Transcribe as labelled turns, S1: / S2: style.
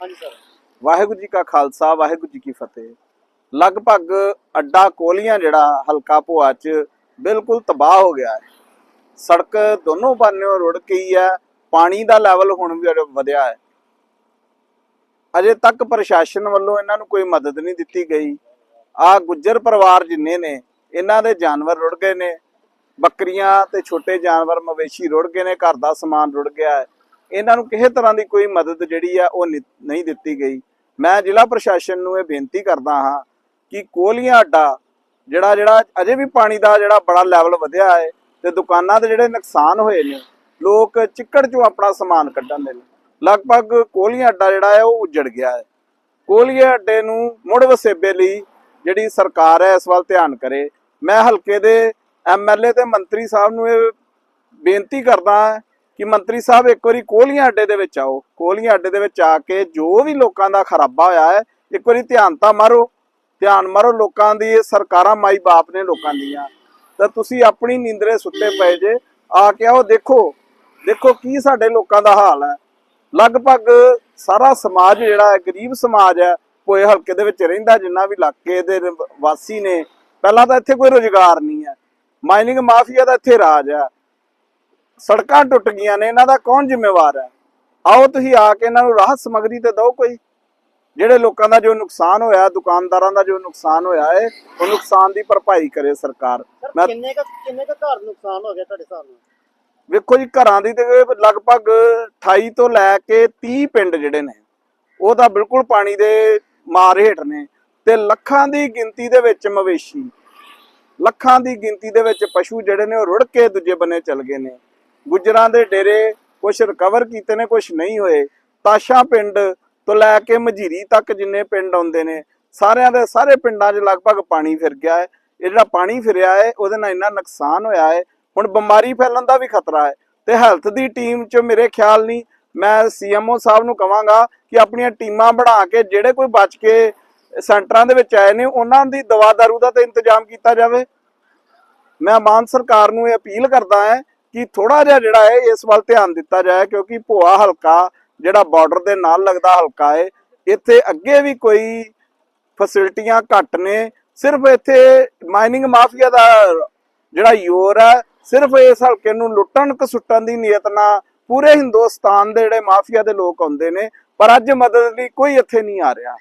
S1: ਹਾਂਜੀ ਸਰ।
S2: ਵਾਹਿਗੁਰੂ ਜੀ ਕਾ ਖਾਲਸਾ, ਵਾਹਿਗੁਰੂ ਜੀ ਕੀ ਫਤਿਹ। ਲਗਭਗ ਅੱਡਾ ਕੋਲੀਆਂ ਜਿਹੜਾ ਹਲਕਾ ਭੋਆ ਚ ਬਿਲਕੁਲ ਤਬਾਹ ਹੋ ਗਿਆ ਹੈ। ਸੜਕ ਦੋਨੋਂ ਪਾਸਿਓਂ ਰੁੜ ਗਈ ਹੈ, ਪਾਣੀ ਦਾ ਲੈਵਲ ਹੁਣ ਵੀ ਵਧਿਆ ਹੈ। ਅਜੇ ਤੱਕ ਪ੍ਰਸ਼ਾਸਨ ਵੱਲੋਂ ਇਹਨਾਂ ਨੂੰ ਕੋਈ ਮਦਦ ਨਹੀਂ ਦਿੱਤੀ ਗਈ। ਆ ਗੁੱਜਰ ਪਰਿਵਾਰ ਜਿੰਨੇ ਨੇ, ਇਹਨਾਂ ਦੇ ਜਾਨਵਰ ਰੁੜ ਗਏ ਨੇ। ਬੱਕਰੀਆਂ ਤੇ ਛੋਟੇ ਜਾਨਵਰ, ਮਵੇਸ਼ੀ ਰੁੜ ਗਏ ਨੇ, ਘਰ ਦਾ ਸਮਾਨ ਰੁੜ ਗਿਆ ਹੈ। ਇਹਨਾਂ ਨੂੰ ਕਿਸੇ ਤਰ੍ਹਾਂ ਦੀ ਕੋਈ ਮਦਦ ਜਿਹੜੀ ਆ ਉਹ ਨਿ- ਨਹੀਂ ਦਿੱਤੀ ਗਈ। ਮੈਂ ਜ਼ਿਲ੍ਹਾ ਪ੍ਰਸ਼ਾਸਨ ਨੂੰ ਇਹ ਬੇਨਤੀ ਕਰਦਾ ਹਾਂ ਕਿ ਕੋਲੀਆਂ ਅੱਡਾ, ਜਿਹੜਾ ਜਿਹੜਾ ਅਜੇ ਵੀ ਪਾਣੀ ਦਾ ਜਿਹੜਾ ਬੜਾ ਲੈਵਲ ਵਧਿਆ ਹੈ ਤੇ ਦੁਕਾਨਾਂ ਦੇ ਜਿਹੜੇ ਨੁਕਸਾਨ ਹੋਏ ਨੇ, ਲੋਕ ਚਿੱਕੜ ਚੋਂ ਆਪਣਾ ਸਮਾਨ ਕੱਢਣ ਦੇ ਨੇ। ਲਗਭਗ ਕੋਲੀਆਂ ਅੱਡਾ ਜਿਹੜਾ ਹੈ ਉਹ ਉੱਜੜ ਗਿਆ ਹੈ। ਕੋਲੀਆਂ ਅੱਡੇ ਨੂੰ ਮੁੜ ਵਸੇਬੇ ਲਈ ਜਿਹੜੀ ਸਰਕਾਰ ਹੈ ਇਸ ਵੱਲ ਧਿਆਨ ਕਰੇ। ਮੈਂ ਹਲਕੇ ਦੇ ਐਮਐਲਏ ਤੇ ਮੰਤਰੀ ਸਾਹਿਬ ਨੂੰ ਇਹ ਬੇਨਤੀ ਕਰਦਾ ਹਾਂ ਕਿ ਮੰਤਰੀ ਸਾਹਿਬ ਇੱਕ ਵਾਰੀ ਕੋਲੀਆਂ ਅੱਡੇ ਦੇ ਵਿੱਚ ਆਓ ਕੋਲੀਆਂ ਅੱਡੇ ਦੇ ਵਿੱਚ ਆ ਕੇ ਜੋ ਵੀ ਲੋਕਾਂ ਦਾ ਖਰਾਬਾ ਹੋਇਆ ਹੈ, ਇੱਕ ਵਾਰੀ ਧਿਆਨ ਤਾਂ ਮਾਰੋ, ਧਿਆਨ ਮਾਰੋ ਲੋਕਾਂ ਦੀ ਸਰਕਾਰਾਂ ਮਾਈ ਬਾਪ ਨੇ ਲੋਕਾਂ ਦੀਆਂ। ਤਾਂ ਤੁਸੀਂ ਆਪਣੀ ਨੀਂਦਰੇ ਸੁੱਤੇ ਪਏ ਜੇ, ਆ ਕੇ ਆਓ, ਦੇਖੋ ਦੇਖੋ ਕੀ ਸਾਡੇ ਲੋਕਾਂ ਦਾ ਹਾਲ ਹੈ। ਲਗਭਗ ਸਾਰਾ ਸਮਾਜ ਜਿਹੜਾ ਹੈ, ਗਰੀਬ ਸਮਾਜ ਹੈ ਪੋਏ ਹਲਕੇ ਦੇ ਵਿੱਚ ਰਹਿੰਦਾ ਜਿੰਨਾ ਵੀ ਇਲਾਕੇ ਦੇ ਵਾਸੀ ਨੇ। ਪਹਿਲਾਂ ਤਾਂ ਇੱਥੇ ਕੋਈ ਰੋਜ਼ਗਾਰ ਨਹੀਂ ਹੈ। ਮਾਈਨਿੰਗ ਮਾਫੀਆ ਦਾ ਇੱਥੇ ਰਾਜ ਹੈ। ਸੜਕਾਂ ਟੁੱਟ ਗਈਆਂ ਨੇ ਇਹਨਾਂ ਦਾ ਕੌਣ ਜ਼ਿੰਮੇਵਾਰ ਹੈ? ਆਓ ਤੁਸੀਂ ਆ ਕੇ ਇਹਨਾਂ ਨੂੰ ਰਾਹਤ ਸਮਗਰੀ ਤੇ ਦਿਓ ਕੋਈ। ਜਿਹੜੇ ਲੋਕਾਂ ਦਾ ਜੋ ਨੁਕਸਾਨ ਹੋਇਆ ਦੁਕਾਨਦਾਰਾਂ ਦਾ ਜੋ ਨੁਕਸਾਨ ਹੋਇਆ ਹੈ ਉਹ ਨੁਕਸਾਨ ਦੀ ਭਰਪਾਈ ਕਰੇ ਸਰਕਾਰ। ਮੈਂ
S1: ਕਿੰਨੇ ਕ ਕਿੰਨੇ ਕ ਘਰ ਨੁਕਸਾਨ ਹੋ ਗਿਆ ਤੁਹਾਡੇ ਹਿਸਾਬ ਨਾਲ?
S2: ਵੇਖੋ ਜੀ ਘਰਾਂ ਦੀ ਤੇ ਲਗਭਗ 28 ਤੋਂ ਲੈ ਕੇ 30 ਪਿੰਡ ਜਿਹੜੇ ਨੇ ਉਹ ਤਾਂ ਬਿਲਕੁਲ ਪਾਣੀ ਦੇ ਮਾਰ ਹੇਠ ਨੇ। ਤੇ ਲੱਖਾਂ ਦੀ ਗਿਣਤੀ ਦੇ ਵਿੱਚ ਮਵੇਸ਼ੀ ਲੱਖਾਂ ਦੀ ਗਿਣਤੀ ਦੇ ਵਿੱਚ ਪਸ਼ੂ ਜਿਹੜੇ ਨੇ ਉਹ ਰੁੜ ਕੇ ਦੂਜੇ ਬੰਨੇ ਚਲ ਗਏ ਨੇ। ਗੁੱਜਰਾਂ ਦੇ ਡੇਰੇ ਕੁਝ ਰਿਕਵਰ ਕੀਤੇ ਨੇ ਕੁਝ ਨਹੀਂ ਹੋਏ। ਤਾਸ਼ਾ ਪਿੰਡ ਤੋਂ ਲੈ ਕੇ ਮਝੀਰੀ ਤੱਕ ਜਿੰਨੇ ਪਿੰਡ ਆਉਂਦੇ ਨੇ, ਸਾਰਿਆਂ ਦੇ ਸਾਰੇ ਪਿੰਡਾਂ 'ਚ ਲਗਭਗ ਪਾਣੀ ਫਿਰ ਗਿਆ ਹੈ। ਇਹ ਜਿਹੜਾ ਪਾਣੀ ਫਿਰਿਆ ਹੈ, ਉਹਦੇ ਨਾਲ ਇੰਨਾ ਨੁਕਸਾਨ ਹੋਇਆ ਹੈ। ਹੁਣ ਬਿਮਾਰੀ ਫੈਲਣ ਦਾ ਵੀ ਖਤਰਾ ਹੈ ਤੇ ਹੈਲਥ ਦੀ ਟੀਮ 'ਚ ਮੇਰੇ ਖਿਆਲ ਨਹੀਂ, ਮੈਂ ਸੀਐਮਓ ਸਾਹਿਬ ਨੂੰ ਕਵਾਂਗਾ ਕਿ ਆਪਣੀਆਂ ਟੀਮਾਂ ਬਣਾ ਕੇ ਜਿਹੜੇ ਕੋਈ ਬਚ ਕੇ ਸੈਂਟਰਾਂ ਦੇ ਵਿੱਚ ਆਏ ਨੇ, ਉਹਨਾਂ ਦੀ ਦਵਾ ਦਾਰੂ ਦਾ ਤੇ ਇੰਤਜ਼ਾਮ ਕੀਤਾ ਜਾਵੇ। ਮੈਂ ਮਾਨ ਸਰਕਾਰ ਨੂੰ ਇਹ ਅਪੀਲ ਕਰਦਾ ਹਾਂ ਕਿ ਥੋੜਾ ਜਿਹਾ ਜਿਹੜਾ ਹੈ ਇਸ ਵੱਲ ਧਿਆਨ ਦਿੱਤਾ ਜਾਏ ਕਿਉਂਕਿ ਭੋਆ ਹਲਕਾ ਜਿਹੜਾ ਬਾਰਡਰ ਦੇ ਨਾਲ ਲੱਗਦਾ ਹਲਕਾ ਹੈ, ਇੱਥੇ ਅੱਗੇ ਵੀ ਕੋਈ ਫੈਸਿਲਿਟੀਆਂ ਘੱਟ ਨੇ, ਸਿਰਫ ਇੱਥੇ ਮਾਈਨਿੰਗ ਮਾਫੀਆ ਦਾ ਜਿਹੜਾ ਯੋਰ ਹੈ, ਸਿਰਫ ਇਸ ਹਲਕੇ ਨੂੰ ਲੁੱਟਣ ਕਸੁੱਟਣ ਦੀ ਨੀਅਤ ਨਾਲ ਪੂਰੇ ਹਿੰਦੁਸਤਾਨ ਦੇ ਜਿਹੜੇ ਮਾਫੀਆ ਦੇ ਲੋਕ ਆਉਂਦੇ ਨੇ, ਪਰ ਅੱਜ ਮਦਦ ਲਈ ਕੋਈ ਇੱਥੇ ਨਹੀਂ ਆ ਰਿਹਾ।